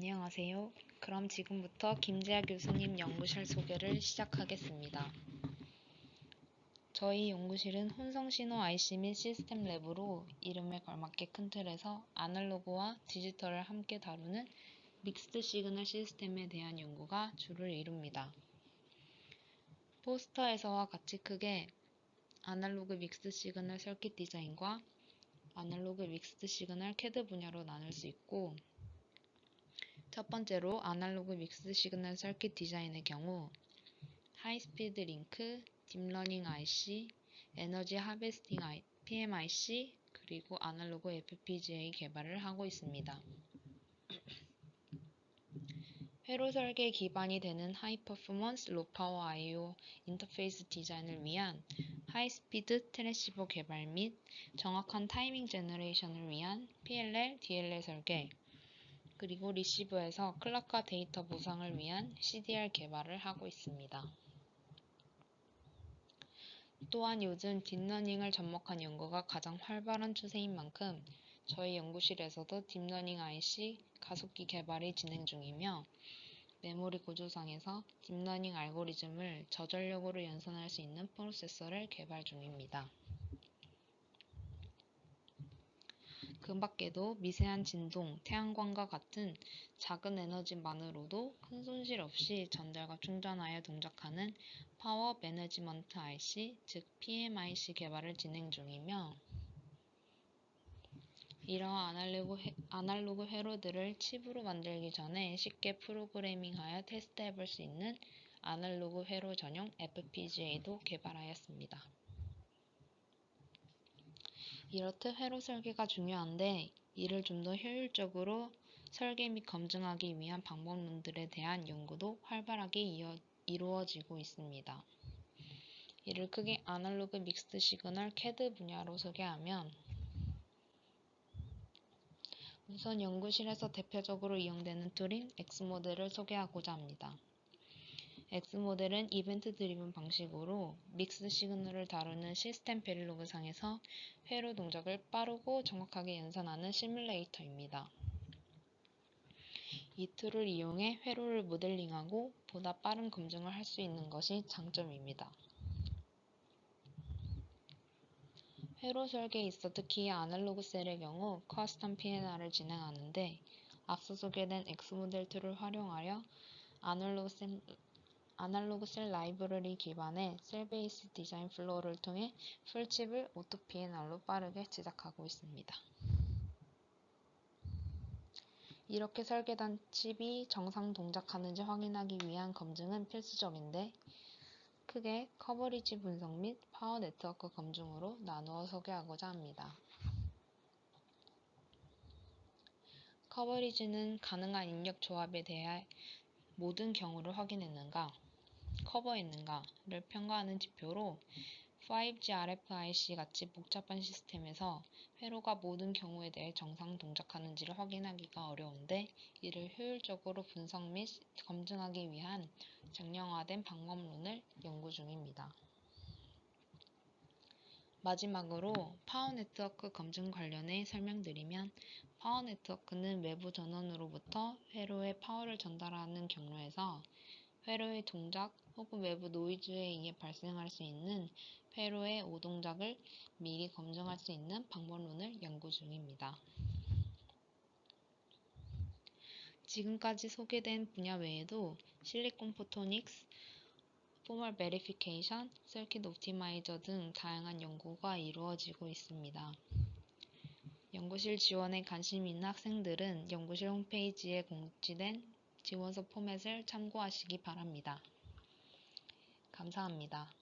안녕하세요. 그럼 지금부터 김재하 교수님 연구실 소개를 시작하겠습니다. 저희 연구실은 혼성신호 IC 및 시스템 랩으로 이름에 걸맞게 큰 틀에서 아날로그와 디지털을 함께 다루는 믹스드 시그널 시스템에 대한 연구가 주를 이룹니다. 포스터에서와 같이 크게 아날로그 믹스드 시그널 서킷 디자인과 아날로그 믹스드 시그널 캐드 분야로 나눌 수 있고 첫 번째로 아날로그 믹스드 시그널 서킷 디자인의 경우 하이스피드 링크, 딥러닝 IC, 에너지 하베스팅 PMIC, 그리고 아날로그 FPGA 개발을 하고 있습니다. 회로 설계 기반이 되는 하이 퍼포먼스 로 파워 I/O 인터페이스 디자인을 위한 하이스피드 트랜시버 개발 및 정확한 타이밍 제너레이션을 위한 PLL, DLL 설계, 그리고 리시버에서 클락과 데이터 보상을 위한 CDR 개발을 하고 있습니다. 또한 요즘 딥러닝을 접목한 연구가 가장 활발한 추세인 만큼 저희 연구실에서도 딥러닝 IC 가속기 개발이 진행 중이며 메모리 구조상에서 딥러닝 알고리즘을 저전력으로 연산할 수 있는 프로세서를 개발 중입니다. 그 밖에도 미세한 진동, 태양광과 같은 작은 에너지만으로도 큰 손실 없이 전달과 충전하여 동작하는 파워 매니지먼트 IC, 즉 PMIC 개발을 진행 중이며 이러한 아날로그, 회로들을 칩으로 만들기 전에 쉽게 프로그래밍하여 테스트해 볼 수 있는 아날로그 회로 전용 FPGA도 개발하였습니다. 이렇듯 회로 설계가 중요한데 이를 좀 더 효율적으로 설계 및 검증하기 위한 방법론들에 대한 연구도 활발하게 이어, 이루어지고 있습니다. 이를 크게 아날로그 믹스드 시그널 캐드 분야로 소개하면 우선 연구실에서 대표적으로 이용되는 툴인 X모델을 소개하고자 합니다. X모델은 이벤트 드리븐 방식으로 믹스 시그널을 다루는 시스템 베릴로그 상에서 회로 동작을 빠르고 정확하게 연산하는 시뮬레이터입니다. 이 툴을 이용해 회로를 모델링하고 보다 빠른 검증을 할 수 있는 것이 장점입니다. 회로 설계에 있어 특히 아날로그 셀의 경우 커스텀 PNR을 진행하는데 앞서 소개된 X모델 툴을 활용하여 아날로그 셀, 아날로그 셀 라이브러리 기반의 셀 베이스 디자인 플로우를 통해 풀칩을 오토 PNR로 빠르게 제작하고 있습니다. 이렇게 설계된 칩이 정상 동작하는지 확인하기 위한 검증은 필수적인데 크게 커버리지 분석 및 파워 네트워크 검증으로 나누어 소개하고자 합니다. 커버리지는 가능한 입력 조합에 대해 모든 경우를 확인했는가, 커버했는가를 평가하는 지표로 5G RFIC 같이 복잡한 시스템에서 회로가 모든 경우에 대해 정상 동작하는지를 확인하기가 어려운데 이를 효율적으로 분석 및 검증하기 위한 정량화된 방법론을 연구 중입니다. 마지막으로 파워 네트워크 검증 관련해 설명드리면 파워 네트워크는 외부 전원으로부터 회로에 파워를 전달하는 경로에서 회로의 동작 혹은 외부 노이즈에 의해 발생할 수 있는 회로의 오동작을 미리 검증할 수 있는 방법론을 연구 중입니다. 지금까지 소개된 분야 외에도 실리콘 포토닉스, 포멀 베리피케이션, 서킷 옵티마이저 등 다양한 연구가 이루어지고 있습니다. 연구실 지원에 관심 있는 학생들은 연구실 홈페이지에 공지된 지원서 포맷을 참고하시기 바랍니다. 감사합니다.